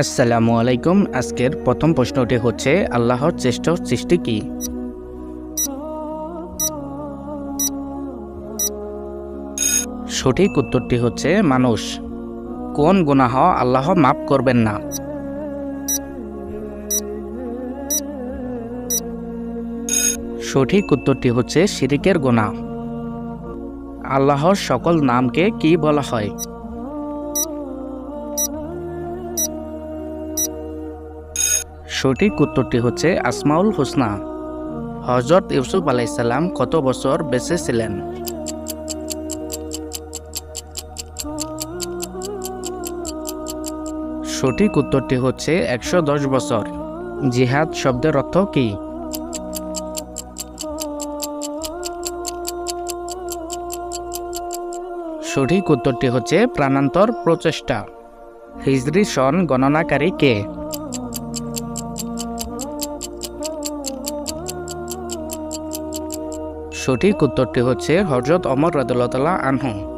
আসসালামু আলাইকুম। আজকের প্রথম প্রশ্নটি হচ্ছে, আল্লাহর শ্রেষ্ঠ সৃষ্টি কি? সঠিক উত্তরটি হচ্ছে, মানুষ। কোন গুনাহ আল্লাহ মাফ করবেন না? সঠিক উত্তরটি হচ্ছে, শিরিকের গুনাহ। আল্লাহর সকল নামকে কি বলা হয়? সঠিক উত্তরটি হচ্ছে আসমাউল হোসনা। হজরত ইউসুফ আলাইসাল্লাম কত বছর বেঁচে ছিলেন? সঠিক উত্তরটি হচ্ছে একশো দশ বছর। জিহাদ শব্দের অর্থ কি? সঠিক উত্তরটি হচ্ছে প্রাণান্তর প্রচেষ্টা। হিজরি সন গণনাকারী কে? সঠিক উত্তরটি হচ্ছে হজরত অমর রাদুল্লাহ আনহু।